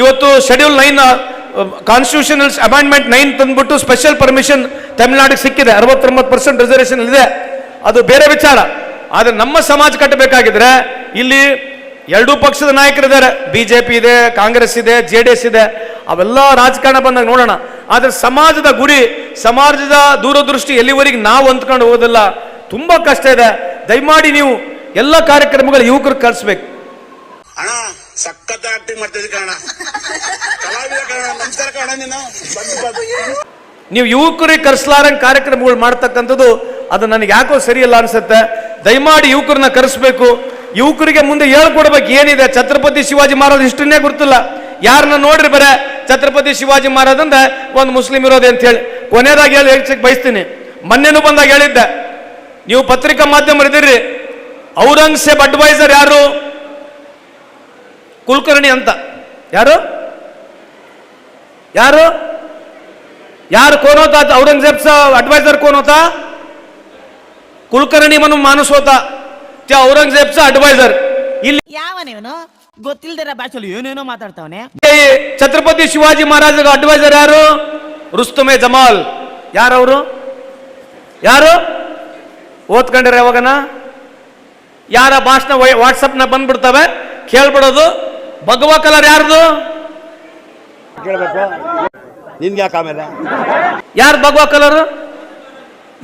ಇವತ್ತು schedule nine constitutional amendment nine ತಂದ್ಬಿಟ್ಟು special permission ತಮಿಳುನಾಡಿಗೆ ಸಿಕ್ಕಿದೆ. ಅರವತ್ತೊಂಬತ್ತು ಪರ್ಸೆಂಟ್ ರಿಸರ್ವೇಷನ್ ಇದೆ. ಅದು ಬೇರೆ ವಿಚಾರ. ಆದರೆ ನಮ್ಮ ಸಮಾಜ ಕಟ್ಟಬೇಕಾಗಿದ್ರೆ ಇಲ್ಲಿ ಎರಡೂ ಪಕ್ಷದ ನಾಯಕರಿದ್ದಾರೆ. ಬಿಜೆಪಿ ಇದೆ, ಕಾಂಗ್ರೆಸ್ ಇದೆ ಜೆ ಡಿ ಎಸ್ ಇದೆ. ಅವೆಲ್ಲ ರಾಜಕಾರಣ ಬಂದಾಗ ನೋಡೋಣ. ಆದರೆ ಸಮಾಜದ ಗುರಿ, ಸಮಾಜದ ದೂರದೃಷ್ಟಿ ಎಲ್ಲಿವರೆಗೆ ನಾವು ಅಂದ್ಕೊಂಡು ಹೋಗೋದಿಲ್ಲ. ತುಂಬಾ ಕಷ್ಟ ಇದೆ. ದಯಮಾಡಿ ನೀವು ಎಲ್ಲ ಕಾರ್ಯಕ್ರಮಗಳು ಯುವಕರು ಕಳಿಸ್ಬೇಕು. ಅಣ್ಣ ಸಖತ್ ಆಕ್ಟಿಂಗ್ ಮಾಡ್ತಿದ್ದೆ ಕಾರಣ ನಮಸ್ಕಾರ ಕಾರಣ ನೀನು. ನೀವು ಯುವಕರಿಗೆ ಕರೆಸಲಾರಂಗ್ ಕಾರ್ಯಕ್ರಮಗಳು ಮಾಡ್ತಕ್ಕಂಥದ್ದು, ಅದು ನನಗೆ ಯಾಕೋ ಸರಿಯಲ್ಲ ಅನ್ಸುತ್ತೆ. ದಯಮಾಡಿ ಯುವಕರನ್ನ ಕರೆಸ್ಬೇಕು. ಯುವಕರಿಗೆ ಮುಂದೆ ಹೇಳ್ಕೊಡ್ಬೇಕು, ಏನಿದೆ? ಛತ್ರಪತಿ ಶಿವಾಜಿ ಮಹಾರಾಜ್ ಇಷ್ಟನ್ನೇ ಗೊತ್ತಿಲ್ಲ ಯಾರನ್ನ ನೋಡ್ರಿ ಬರೇ, ಛತ್ರಪತಿ ಶಿವಾಜಿ ಮಹಾರಾಜ್ ಅಂದ್ರೆ ಒಂದು ಮುಸ್ಲಿಂ ಇರೋದೆ ಅಂತ ಹೇಳಿ. ಕೊನೆಯದಾಗಿ ಹೇಳಿ, ಹೇಳ್ಸಕ್ ಬಯಸ್ತೀನಿ. ಮೊನ್ನೆನೂ ಬಂದಾಗ ಹೇಳಿದ್ದೆ. ನೀವು ಪತ್ರಿಕಾ ಮಾಧ್ಯಮರಿದ್ದೀರಿ. ಔರಂಗ್ಸೇಬ್ ಅಡ್ವೈಸರ್ ಯಾರು? ಕುಲಕರ್ಣಿ ಅಂತ ಯಾರು ಯಾರು यार कोण होता औरंगजेबचा ऍडवायझर कोण होता कुलकर्णी म्हणून माणूस होता त्या औरंगजेबचा ऍडवायझर ಇಲ್ಲಿ ಯಾವನೇವನು ಗೊತ್ತಿಲ್ದಿರ ಭಾಷೆಲಿ ಏನೇನೋ ಮಾತಾಡ್ತಾವನೆ ಛತ್ರಪತಿ ಶಿವಾಜಿ ಮಹಾರಾಜರ ಅಡ್ವೈಸರ್ ಯಾರು ರುಸ್ತುಮೆ ಜಮಾಲ್ ಯಾರವರು ಯಾರು ಓದ್ಕೊಂಡಿರ ಯಾವಾಗನ ಯಾರ ಭಾಷಣ ವಾಟ್ಸಪ್ನ ಬಂದ್ಬಿಡ್ತವೆ ಕೇಳ್ಬಿಡೋದು ಭಗವ ಕಲರ್ ಯಾರ್ದು? ಕೇಳಬೇಕು. ನಿನ್ಗೆ ಯಾಕೆ ಆಮೇಲೆ? ಯಾರು ಭಗವ ಕಲರ್?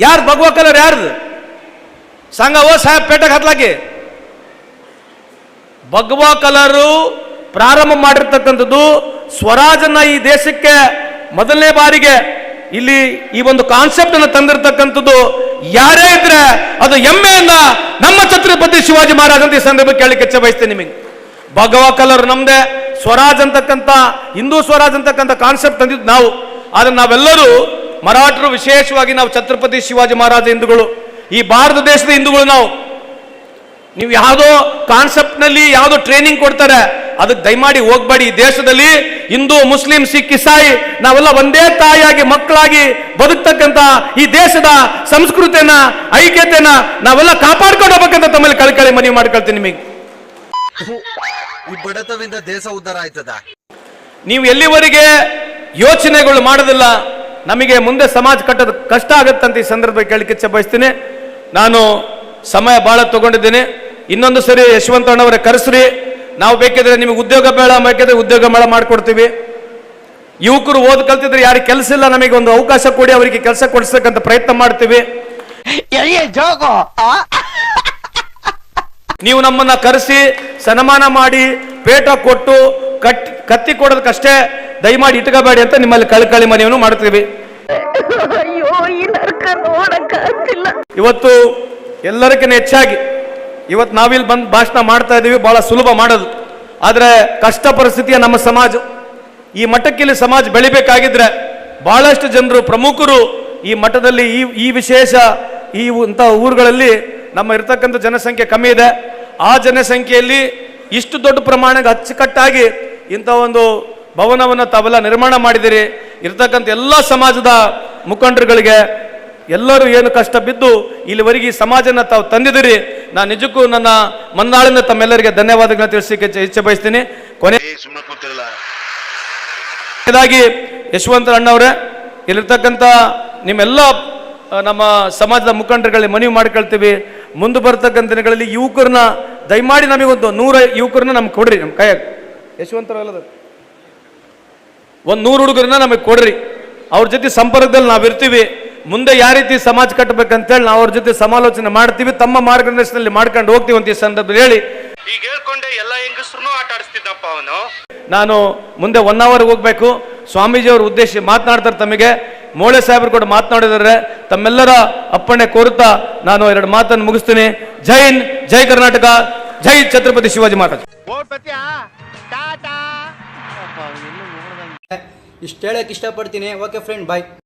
ಯಾರು ಭಗವ ಕಲರ್ ಯಾರ್ದು? ಸಂಘ ಓ ಸಾಹೇಬ್ ಪೇಟೆಗೆ ಹತ್ಲಾಕಿ ಭಗವ ಕಲರು ಪ್ರಾರಂಭ ಮಾಡಿರ್ತಕ್ಕಂಥದ್ದು ಸ್ವರಾಜನ ಈ ದೇಶಕ್ಕೆ ಮೊದಲನೇ ಬಾರಿಗೆ. ಇಲ್ಲಿ ಈ ಒಂದು ಕಾನ್ಸೆಪ್ಟ್ ಅನ್ನು ತಂದಿರತಕ್ಕಂಥದ್ದು ಯಾರೇ ಇದ್ರೆ ಅದು ಎಮ್ಮೆಯನ್ನ ನಮ್ಮ ಛತ್ರಪತಿ ಶಿವಾಜಿ ಮಹಾರಾಜ್ ಅಂತ ಈ ಸಂದರ್ಭಕ್ಕೆ ಹೇಳಲಿಕ್ಕೆ ಬಯಸ್ತೇನೆ ನಿಮಗೆ. ಭಗವಾ ಕಲರ್ ನಮ್ದೆ, ಸ್ವರಾಜ್ ಅಂತಕ್ಕಂಥ, ಹಿಂದೂ ಸ್ವರಾಜ್ ಅಂತಕ್ಕಂಥ ಕಾನ್ಸೆಪ್ಟ್ ತಂದಿದ್ದು ನಾವು. ಆದ್ರೆ ನಾವೆಲ್ಲರೂ ಮರಾಠರು ವಿಶೇಷವಾಗಿ ನಾವು ಛತ್ರಪತಿ ಶಿವಾಜಿ ಮಹಾರಾಜ ಹಿಂದೂಗಳು, ಈ ಭಾರತ ದೇಶದ ಹಿಂದೂಗಳು ನಾವು. ನೀವು ಯಾವುದೋ ಕಾನ್ಸೆಪ್ಟ್ನಲ್ಲಿ ಯಾವುದೋ ಟ್ರೈನಿಂಗ್ ಕೊಡ್ತಾರೆ, ಅದಕ್ಕೆ ದಯಮಾಡಿ ಹೋಗ್ಬೇಡಿ. ಈ ದೇಶದಲ್ಲಿ ಹಿಂದೂ, ಮುಸ್ಲಿಂ, ಸಿಖ್, ಇಸಾಯಿ, ನಾವೆಲ್ಲ ಒಂದೇ ತಾಯಿಯಾಗಿ, ಮಕ್ಕಳಾಗಿ ಬದುಕ್ತಕ್ಕಂಥ ಈ ದೇಶದ ಸಂಸ್ಕೃತಿಯನ್ನ, ಐಕ್ಯತೆಯನ್ನ ನಾವೆಲ್ಲ ಕಾಪಾಡ್ಕೊಂಡು ಹೋಗ್ಬೇಕಂತ ತಮ್ಮಲ್ಲಿ ಕಳ್ಕಳಿ ಮನವಿ ಮಾಡ್ಕೊಳ್ತೀನಿ ನಿಮಗೆ. ಈ ಬಡತವಿಂದ ದೇಶ ಉದ್ಧಾರ ಆಯ್ತದ? ನೀವು ಎಲ್ಲಿವರೆಗೆ ಯೋಚನೆಗಳು ಮಾಡೋದಿಲ್ಲ ನಮಗೆ ಮುಂದೆ ಸಮಾಜ ಕಟ್ಟೋದು ಕಷ್ಟ ಆಗುತ್ತಂತ ಈ ಸಂದರ್ಭ ಕೇಳಲಿಕ್ಕೆ ಇಚ್ಛೆ ಬಯಸ್ತೀನಿ. ನಾನು ಸಮಯ ಬಹಳ ತಗೊಂಡಿದ್ದೀನಿ. ಇನ್ನೊಂದು ಸರಿ ಯಶವಂತಣ್ಣವರ ಕರೆಸ್ರಿ. ನಾವು ಬೇಕಿದ್ರೆ ನಿಮಗೆ ಉದ್ಯೋಗ ಮೇಳ ಬೇಕಿದ್ರೆ ಉದ್ಯೋಗ ಮೇಳ ಮಾಡಿಕೊಡ್ತೀವಿ. ಯುವಕರು ಓದ್ ಕಲ್ತಿದ್ರೆ ಯಾರಿಗೆ ಕೆಲಸ ಇಲ್ಲ ನಮಗೆ ಒಂದು ಅವಕಾಶ ಕೊಡಿ ಅವರಿಗೆ ಕೆಲಸ ಕೊಡಿಸ್ತಕ್ಕಂಥ ಪ್ರಯತ್ನ ಮಾಡ್ತೀವಿ. ನೀವು ನಮ್ಮನ್ನ ಕರೆಸಿ ಸನ್ಮಾನ ಮಾಡಿ ಪೇಟ ಕೊಟ್ಟು ಕಟ್ ಕತ್ತಿ ಕೊಡೋದಕ್ಕಷ್ಟೇ ದಯಮಾಡಿ ಇಟ್ಕೋಬೇಡಿ ಅಂತ ನಿಮ್ಮಲ್ಲಿ ಕಳ್ಕಳಿ ಮನೆಯನ್ನು ಮಾಡ್ತೀವಿ ಇವತ್ತು ಎಲ್ಲರಿಗಿಂತ ಹೆಚ್ಚಾಗಿ ಇವತ್ತು ನಾವಿಲ್ಲಿ ಬಂದು ಭಾಷಣ ಮಾಡ್ತಾ ಇದ್ದೀವಿ ಬಹಳ ಸುಲಭ ಮಾಡೋದು. ಆದರೆ ಕಷ್ಟ ಪರಿಸ್ಥಿತಿಯ ನಮ್ಮ ಸಮಾಜ. ಈ ಮಠಕ್ಕೆ ಇಲ್ಲಿ ಸಮಾಜ ಬೆಳಿಬೇಕಾಗಿದ್ರೆ ಬಹಳಷ್ಟು ಜನರು ಪ್ರಮುಖರು ಈ ಮಠದಲ್ಲಿ ಈ ಈ ವಿಶೇಷ ಈ ಇಂಥ ಊರುಗಳಲ್ಲಿ ನಮ್ಮ ಇರ್ತಕ್ಕಂಥ ಜನಸಂಖ್ಯೆ ಕಮ್ಮಿ ಇದೆ. ಆ ಜನಸಂಖ್ಯೆಯಲ್ಲಿ ಇಷ್ಟು ದೊಡ್ಡ ಪ್ರಮಾಣಕ್ಕೆ ಅಚ್ಚುಕಟ್ಟಾಗಿ ಇಂಥ ಒಂದು ಭವನವನ್ನು ತಾವೆಲ್ಲ ನಿರ್ಮಾಣ ಮಾಡಿದಿರಿ. ಇರ್ತಕ್ಕಂಥ ಎಲ್ಲ ಸಮಾಜದ ಮುಖಂಡರುಗಳಿಗೆ ಎಲ್ಲರೂ ಏನು ಕಷ್ಟ ಬಿದ್ದು ಇಲ್ಲಿವರೆಗೆ ಈ ಸಮಾಜನ ತಾವು ತಂದಿದ್ದೀರಿ ನಾನು ನಿಜಕ್ಕೂ ನನ್ನ ಮನ್ನಾಳಿನ ತಮ್ಮೆಲ್ಲರಿಗೆ ಧನ್ಯವಾದಗಳನ್ನ ತಿಳಿಸಲಿಕ್ಕೆ ಇಚ್ಛೆ- ಬಯಸ್ತೀನಿ. ಕೊನೆ ಸುಮ್ಮನೆ ಕೂತಿರಲ್ಲ. ಕೊನೆಯದಾಗಿ ಯಶವಂತ ಅಣ್ಣವರೇ ಇಲ್ಲಿರ್ತಕ್ಕಂಥ ನಿಮ್ಮೆಲ್ಲ ನಮ್ಮ ಸಮಾಜದ ಮುಖಂಡರುಗಳಿಗೆ ಮನವಿ ಮಾಡ್ಕೊಳ್ತೀವಿ. ಮುಂದೆ ಬರ್ತಕ್ಕಂಥ ದಿನಗಳಲ್ಲಿ ಯುವಕರನ್ನ ದಯಮಾಡಿ ನಮಗೊಂದು ನೂರ ಯುವಕರನ್ನ ನಮ್ಗೆ ಕೊಡ್ರಿ ನಮ್ಮ ಕೈಯಾಗ. ಯಶವಂತರಲ್ಲದ ಒಂದು ನೂರು ಹುಡುಗರನ್ನ ನಮಗೆ ಕೊಡ್ರಿ. ಅವ್ರ ಜೊತೆ ಸಂಪರ್ಕದಲ್ಲಿ ನಾವು ಇರ್ತೀವಿ. ಮುಂದೆ ಯಾವ ರೀತಿ ಸಮಾಜ ಕಟ್ಟಬೇಕಂತೇಳಿ ನಾವು ಅವ್ರ ಜೊತೆ ಸಮಾಲೋಚನೆ ಮಾಡ್ತೀವಿ. ತಮ್ಮ ಮಾರ್ಗದರ್ಶನದಲ್ಲಿ ಮಾಡ್ಕೊಂಡು ಹೋಗ್ತೀವಿ ಅಂತ ಈ ಸಂದರ್ಭದಲ್ಲಿ ಹೇಳಿ. ಈಗ ಹೇಳ್ಕೊಂಡೆ ಎಲ್ಲ ಹೆಂಗಸ್ರು ಆಟ ಆಡಿಸ್ತಿದ್ದಪ್ಪ ಅವನು. ನಾನು ಮುಂದೆ ಒನ್ ಅವರ್ ಹೋಗ್ಬೇಕು. ಸ್ವಾಮೀಜಿ ಅವರು ಉದ್ದೇಶ ಮಾತನಾಡ್ತಾರೆ ತಮಗೆ. ಮೋಳೆ ಸಾಹೇಬರು ಕೂಡ ಮಾತನಾಡಿದರೆ ತಮ್ಮೆಲ್ಲರ ಅಪ್ಪಣೆ ಕೋರುತ್ತಾ ನಾನು ಎರಡು ಮಾತನ್ನು ಮುಗಿಸ್ತೀನಿ. ಜೈ ಹಿಂದ್ ಜೈ ಕರ್ನಾಟಕ ಜೈ ಛತ್ರಪತಿ ಶಿವಾಜಿ ಮಹಾರಾಜ್. ಇಷ್ಟು ಹೇಳಕ್ಕೆ ಇಷ್ಟಪಡ್ತೀನಿ. Okay friend bye